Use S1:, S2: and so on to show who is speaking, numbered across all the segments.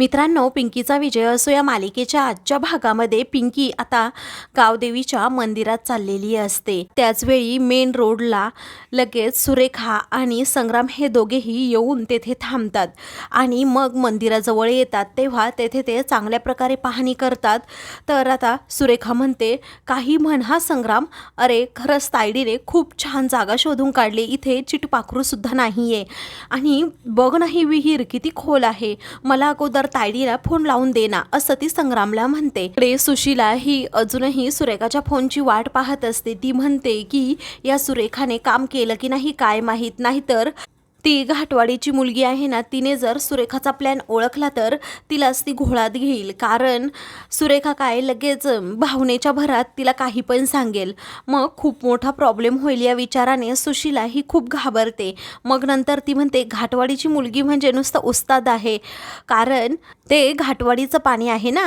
S1: मित्रांनो पिंकीचा विजय असो या मालिकेच्या आजच्या भागामध्ये पिंकी आता गावदेवीच्या मंदिरात चाललेली असते. त्याचवेळी मेन रोडला लगेच सुरेखा आणि संग्राम हे दोघेही येऊन तेथे थांबतात आणि मग मंदिराजवळ येतात. तेव्हा तेथे ते चांगल्या प्रकारे पाहणी करतात. तर आता सुरेखा म्हणते काही म्हण हा संग्राम. अरे खरंच तायडीने खूप छान जागा शोधून काढली. इथे चिटपाखरूसुद्धा नाही आहे आणि बघ नाही विहीर किती खोल आहे. मला अगोदर तायडीला फोन लावून दे ना असं ती संग्रामला म्हणते. इकडे सुशीला ही अजूनही सुरेखाच्या फोनची वाट पाहत असते. ती म्हणते की या सुरेखाने काम केलं की नाही काय माहीत नाही तर ती घाटवाडीची मुलगी आहे ना तिने जर सुरेखाचा प्लॅन ओळखला तर तिलाच ती घोळात घेईल. कारण सुरेखा काय लगेच भावनेच्या भरात तिला काही पण सांगेल. मग खूप मोठा प्रॉब्लेम होईल या विचाराने सुशीला ही खूप घाबरते. मग नंतर ती म्हणते घाटवाडीची मुलगी म्हणजे नुसतं उस्ताद आहे. कारण ते घाटवाडीचं पाणी आहे ना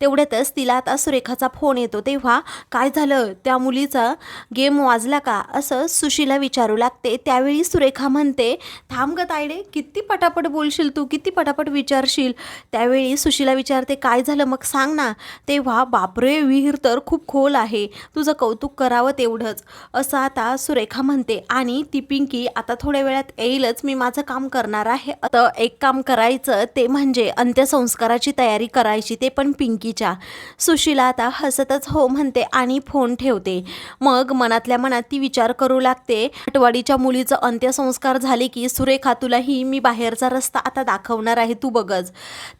S1: तेवढ्यातच तिला आता सुरेखाचा फोन येतो. तेव्हा काय झालं त्या मुलीचा गेम वाजला का? असं सुशीला विचारू लागते. त्यावेळी सुरेखा म्हणते थांब ग तायडे किती पटापट बोलशील तू किती पटापट विचारशील. त्यावेळी सुशीला विचारते काय झालं मग सांग ना. तेव्हा बापरे विहीर तर खूप खोल आहे. तुझं कौतुक करावं तेवढंच. असं आता सुरेखा म्हणते आणि ती पिंकी आता थोड्या वेळात येईलच मी माझं काम करणार आहे. आता एक काम करायचं ते म्हणजे अंत्यसंस्काराची तयारी करायची ते पण पिंकीच्या. सुशीला आता हसतच हो म्हणते आणि फोन ठेवते. मग मनातल्या मनात ती विचार करू लागते. आठवाडीच्या मुलीचं अंत्यसंस्कार झाले की की सुरेखा तुलाही मी बाहेरचा रस्ता आता दाखवणार आहे तू बघच.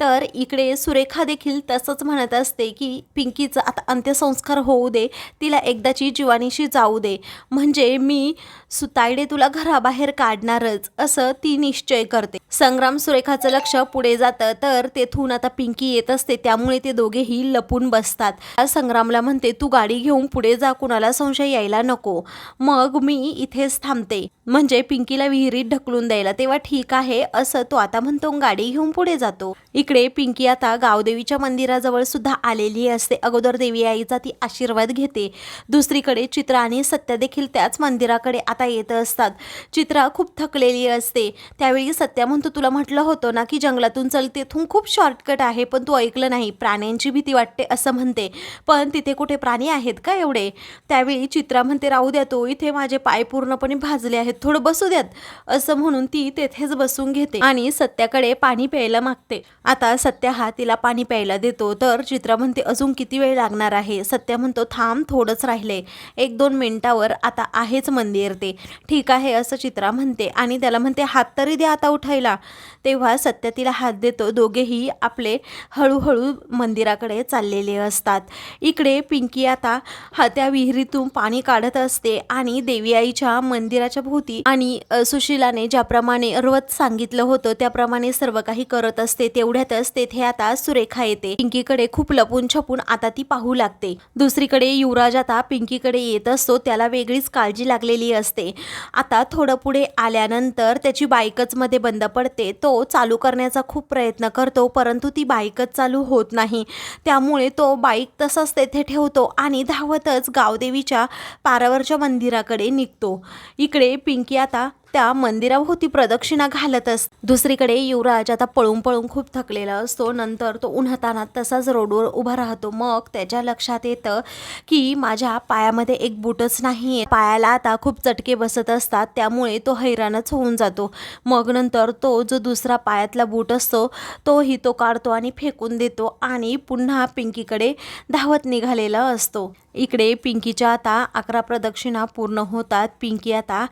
S1: तर इकडे सुरेखा देखील तसंच म्हणत असते की पिंकीचं आता अंत्यसंस्कार होऊ दे तिला एकदाची जीवानीशी जाऊ दे. म्हणजे मी सुतायडे तुला घराबाहेर काढणारच असं ती निश्चय करते. संग्राम सुरेखाचं लक्ष पुढे जातं तर तेथून आता पिंकी येत असते त्यामुळे ते दोघेही लपून बसतात. त्या संग्रामला म्हणते तू गाडी घेऊन पुढे जा कुणाला संशय यायला नको. मग मी इथेच थांबते. म्हणजे पिंकीला विहिरीत ढकलून द्यायला तेव्हा ठीक आहे असं तो आता म्हणतो गाडी घेऊन पुढे जातो. इकडे पिंकी आता गावदेवीच्या मंदिराजवळ सुद्धा आलेली असते. अगोदर देवी आईचा ती आशीर्वाद घेते. दुसरीकडे चित्रा आणि सत्या देखील त्याच मंदिराकडे आता येत असतात. चित्रा खूप थकलेली असते. त्यावेळी सत्या म्हणतो तुला म्हटलं होतं ना की जंगलातून चल तेथून खूप शॉर्टकट आहे पण तू ऐकलं नाही. प्राण्यांची भीती वाटते असं म्हणते. पण तिथे कुठे प्राणी आहेत का एवढे? त्यावेळी चित्रा म्हणते राहू द्या तो इथे माझे पाय पूर्णपणे भाजले आहेत. थोडं बसू द्यात? असं म्हणून ती तेथेच बसून घेते आणि सत्याकडे पाणी प्यायला मागते. आता सत्या हा तिला पाणी प्यायला देतो. तर चित्रा म्हणते अजून किती वेळ लागणार आहे? सत्या म्हणतो थांब थोडंच राहिले. एक दोन मिनिटावर आता आहेच मंदिर ते. ठीक आहे असं चित्रा म्हणते आणि त्याला म्हणते हात तरी द्या आता उठायला. तेव्हा सत्य तिला हात देतो. दोघेही आपले हळूहळू मंदिराकडे चाललेले असतात. इकडे पिंकी आता हा त्या विहिरीतून पाणी काढत असते आणि देवी आईच्या मंदिराच्या भोवती आणि सुशीलाने ज्याप्रमाणे रवत सांगितलं होतं त्याप्रमाणे सर्व काही करत असते. तेवढं तेवढ्यातच तेथे आता सुरेखा येते. पिंकीकडे खूप लपून छपून आता ती पाहू लागते. दुसरीकडे युवराज आता पिंकीकडे येत असतो त्याला वेगळीच काळजी लागलेली असते. आता थोडं पुढे आल्यानंतर त्याची बाईकच मध्ये बंद पडते. तो चालू करण्याचा खूप प्रयत्न करतो परंतु ती बाईकच चालू होत नाही. त्यामुळे तो बाईक तसंच तेथे ठेवतो आणि धावतच गावदेवीच्या पारावरच्या मंदिराकडे निघतो. इकडे पिंकी आता त्या मंदिराभोवती प्रदक्षिणा घालत असते दुसरीकडे युवराज आता पळून पळून खूप थकलेला असतो. नंतर तो उन्हातानात तसाच रोडवर उभा राहतो. मग त्याच्या लक्षात येतं की माझ्या पायामध्ये एक बूटच नाही पायाला आता खूप चटके बसत असतात. त्यामुळे तो हैराणच होऊन जातो. मग नंतर तो जो दुसरा पायातला बूट असतो तोही तो काढतो आणि फेकून देतो आणि पुन्हा पिंकीकडे धावत निघालेला असतो. इकडे पिंकीच्या आता अकरा प्रदक्षिणा पूर्ण होतात. पिंकी आता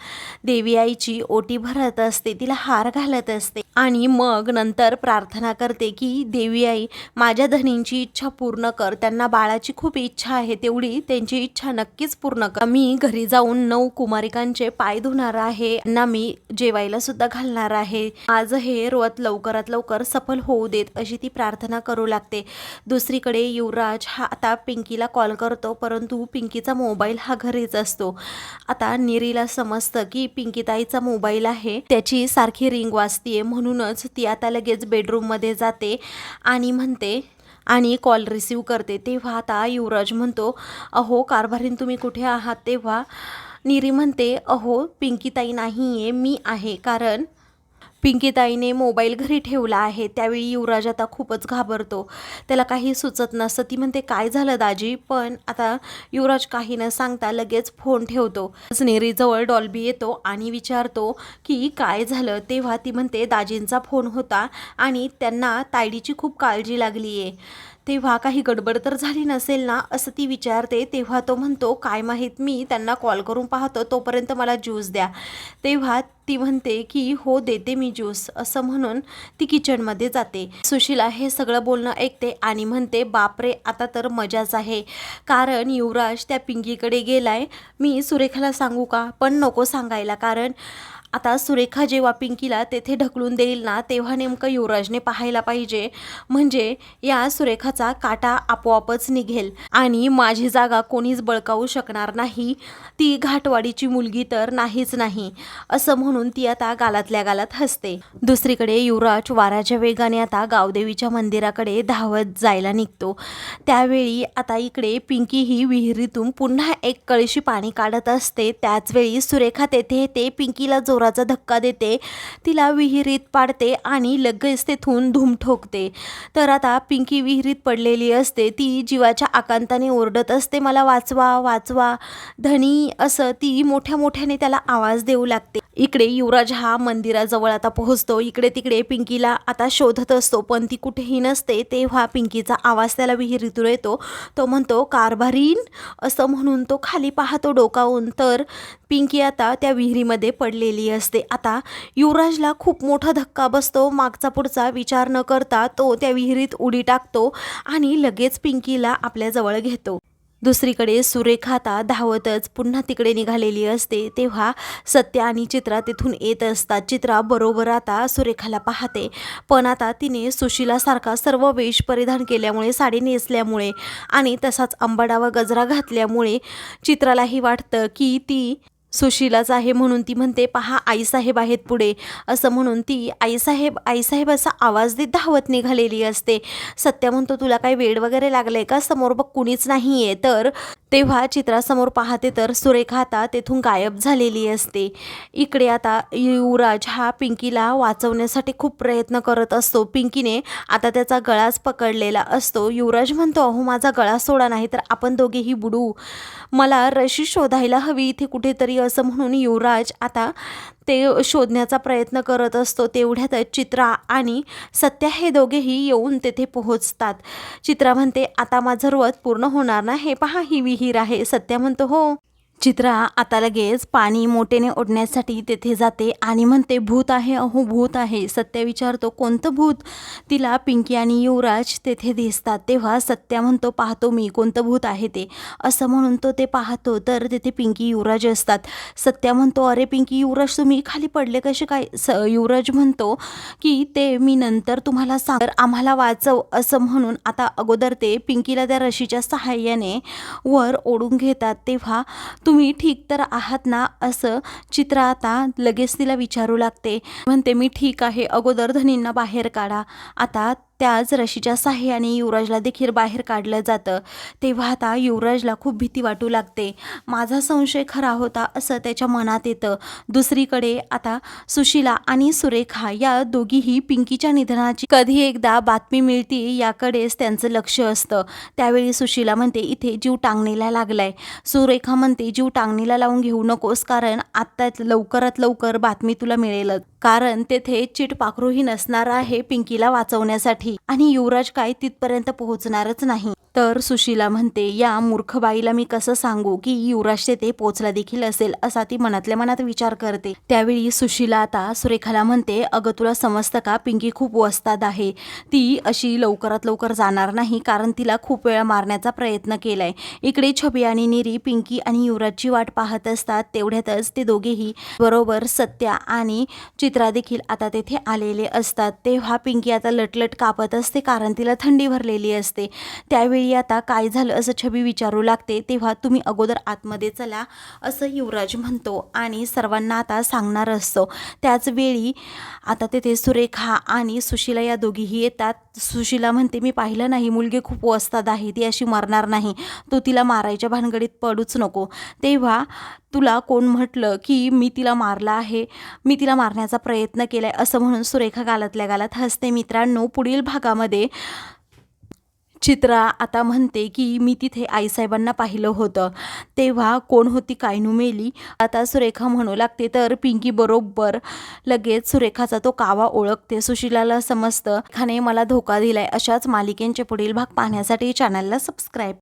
S1: देवी आईची ओटी भरत असते. तिला हार घालत असते आणि मग नंतर प्रार्थना करते की देवी आई माझ्या धनींची इच्छा पूर्ण कर. त्यांना बाळाची खूप इच्छा आहे. तेवढी त्यांची इच्छा नक्कीच पूर्ण कर. मी घरी जाऊन नऊ कुमारिकांचे पाय धुणार आहे. त्यांना मी जेवायला सुद्धा घालणार आहे. आज हे रोत लवकरात लवकर सफल होऊ देत अशी ती प्रार्थना करू लागते. दुसरीकडे युवराज हा आता पिंकीला कॉल करतो परंतु पिंकीचा मोबाईल हा घरीच असतो. आता निरीला समजतं की पिंकीताईचा मोबाईल आहे. त्याची सारखी रिंग आहे म्हणूनच ती आता लगेच बेडरूममध्ये जाते आणि म्हणते आणि कॉल रिसीव करते. तेव्हा आता युवराज म्हणतो अहो कारभारीन तुम्ही कुठे आहात? तेव्हा निरी म्हणते अहो पिंकीताई नाही आहे मी आहे. कारण पिंकीताईने मोबाईल घरी ठेवला आहे. त्यावेळी युवराज आता खूपच घाबरतो. त्याला काही सुचत नसतं. ती म्हणते काय झालं दाजी? पण आता युवराज काही न सांगता लगेच फोन ठेवतो. नेरीजवळ डॉल्बी येतो आणि विचारतो की काय झालं? तेव्हा ती म्हणते दाजींचा फोन होता आणि त्यांना तायडीची खूप काळजी लागली आहे तेव्हा काही गडबड तर झाली नसेल ना असं ती विचारते. तेव्हा तो म्हणतो काय माहीत मी त्यांना कॉल करून पाहतो तोपर्यंत मला ज्यूस द्या. तेव्हा ती म्हणते की हो देते मी ज्यूस. असं म्हणून ती किचनमध्ये जाते. सुशीला हे सगळं बोलणं ऐकते आणि म्हणते बापरे आता तर मजाच आहे. कारण युवराज त्या पिंगीकडे गेलाय. मी सुरेखाला सांगू का? पण नको सांगायला कारण आता सुरेखा जेव्हा पिंकीला तेथे ढकलून देईल ना तेव्हा नेमकं युवराजने पाहायला पाहिजे. म्हणजे या सुरेखाचा काटा आपोआपच निघेल आणि माझी जागा कोणीच बळकावू शकणार नाही. ती घाटवाडीची मुलगी तर नाहीच नाही असं म्हणून ती आता गालातल्या गालात हसते. दुसरीकडे युवराज वाराच्या वेगाने आता गावदेवीच्या मंदिराकडे धावत जायला निघतो. त्यावेळी आता इकडे पिंकी ही विहिरीतून पुन्हा एक कळशी पाणी काढत असते. त्याचवेळी सुरेखा तेथे ते पिंकीला जोर जोराचा धक्का देते तिला विहिरीत पाडते आणि लगेच तेथून धूम ठोकते. तर आता पिंकी विहिरीत पडलेली असते ती जीवाच्या आकांताने ओरडत असते मला वाचवा वाचवा धनी असं ती मोठ्या मोठ्याने त्याला आवाज देऊ लागते. इकडे युवराज हा मंदिराजवळ आता पोहोचतो इकडे तिकडे पिंकीला आता शोधत असतो पण ती कुठेही नसते तेव्हा पिंकीचा आवाज त्याला विहिरीतून येतो तो म्हणतो कारभारीन असं म्हणून तो खाली पाहतो डोकावून. तर पिंकी आता त्या विहिरीमध्ये पडलेली असते. आता युवराजला खूप मोठा धक्का बसतो. मागचा पुढचा विचार न करता तो त्या विहिरीत उडी टाकतो आणि लगेच पिंकीला आपल्याजवळ घेतो. दुसरीकडे सुरेखा आता धावतच पुन्हा तिकडे निघालेली असते. तेव्हा सत्य आणि चित्रा तिथून येत असतात. चित्रा बरोबर आता सुरेखाला पाहते. पण आता तिने सुशिलासारखा सर्व वेश परिधान केल्यामुळे साडी नेसल्यामुळे आणि तसाच अंबाडा व गजरा घातल्यामुळे चित्रालाही वाटतं की ती सुशीलाच आहे म्हणून ती म्हणते पहा आईसाहेब आहेत पुढे. असं म्हणून ती आईसाहेब आईसाहेब असा आवाज देत धावत निघालेली असते. सत्या म्हणतो तुला काही वेळ वगैरे लागले का? समोर बघ कुणीच नाही आहे तर तेव्हा चित्रासमोर पाहते तर सुरेखा आता तेथून गायब झालेली असते. इकडे आता युवराज हा पिंकीला वाचवण्यासाठी खूप प्रयत्न करत असतो. पिंकीने आता त्याचा गळाच पकडलेला असतो. युवराज म्हणतो अहो माझा गळा सोडा नाही तर आपण दोघेही बुडू. मला रशी शोधायला हवी इथे कुठेतरी असं म्हणून युवराज आता ते शोधण्याचा प्रयत्न करत असतो तेवढ्यातच चित्रा आणि सत्या हे दोघेही येऊन तेथे पोहोचतात. चित्रा म्हणते आता माझं व्रत पूर्ण होणार ना? हे पहा ही विहीर आहे. सत्या म्हणतो हो. चित्रा आता लगेच पाणी मोठेने ओढण्यासाठी तेथे जाते आणि म्हणते भूत आहे अहो भूत आहे. सत्या विचारतो कोणतं भूत? तिला पिंकी आणि युवराज तेथे दिसतात. तेव्हा सत्या म्हणतो पाहतो मी कोणतं भूत आहे ते? असं म्हणून तो ते पाहतो तर तेथे पिंकी युवराज असतात. सत्या म्हणतो अरे पिंकी युवराज तुम्ही खाली पडले कसे काय? स युवराज म्हणतो की ते मी नंतर तुम्हाला सांग तर आम्हाला वाचव. असं म्हणून आता अगोदर ते पिंकीला त्या रशीच्या सहाय्याने वर ओढून घेतात. तेव्हा तुम्ही ठीक तर आहात ना? असं चित्रा आता लगेच तिला विचारू लागते. म्हणते मी ठीक आहे. अगोदर धनींना बाहेर काढा. आता त्याच रशीच्या साह्याने युवराजला देखील बाहेर काढलं जातं. तेव्हा आता युवराजला खूप भीती वाटू लागते. माझा संशय खरा होता असं त्याच्या मनात येतं. दुसरीकडे आता सुशिला आणि सुरेखा या दोघीही पिंकीच्या निधनाची कधी एकदा बातमी मिळते याकडेच त्यांचं लक्ष असतं. त्यावेळी सुशिला म्हणते इथे जीव टांगणीला लागलाय. सुरेखा म्हणते जीव टांगणीला लावून घेऊ नकोस कारण आत्ता लवकरात लवकर बातमी तुला मिळेलच. कारण तेथे चिट पाखरूही नसणार आहे पिंकीला वाचवण्यासाठी. आणि युवराज काय तिथपर्यंत पोहोचणारच नाही. तर सुशीला म्हणते या मूर्ख बाईला मी कसं सांगू की युवराज तेथे पोचला देखील असेल असा ती मनातल्या मनात विचार करते. त्यावेळी सुशीला आता सुरेखाला म्हणते अगं तुला समजतं का पिंकी खूप वस्ताद आहे. ती अशी लवकरात लवकर जाणार नाही कारण तिला खूप वेळा मारण्याचा प्रयत्न केलाय. इकडे छबी आणि निरी पिंकी आणि युवराजची वाट पाहत असतात तेवढ्यातच ते दोघेही बरोबर सत्या आणि चित चित्रा देखील आता तेथे आलेले असतात. तेव्हा पिंकी आता लटलट कापत असते कारण तिला थंडी भरलेली असते. त्यावेळी आता काय झालं असं छबी विचारू लागते. तेव्हा तुम्ही अगोदर आतमध्ये चला असं युवराज म्हणतो आणि सर्वांना आता सांगणार असतो. त्याचवेळी आता तेथे सुरेखा आणि सुशीला या दोघीही येतात. सुशीला म्हणते मी पाहिलं नाही मुलगी खूप वस्ताद आहे ती अशी मरणार नाही तू तिला मारायच्या भानगडीत पडूच नको. तेव्हा तुला कोण म्हटलं की मी तिला मारला आहे मी तिला मारण्याचा प्रयत्न केला आहे असं म्हणून सुरेखा गालातल्या गालात हसते. मित्रांनो पुढील भागामध्ये चित्रा आता म्हणते की मी तिथे आईसाहेबांना पाहिलं होतं. तेव्हा कोण होती कायनू मेली. आता सुरेखा म्हणू लागते तर पिंकी बरोबर लगेच सुरेखाचा तो कावा ओळखते. सुशिलाला समजतं खाने मला धोका दिलाय. अशाच मालिकेंचे पुढील भाग पाहण्यासाठी चॅनलला सबस्क्राईब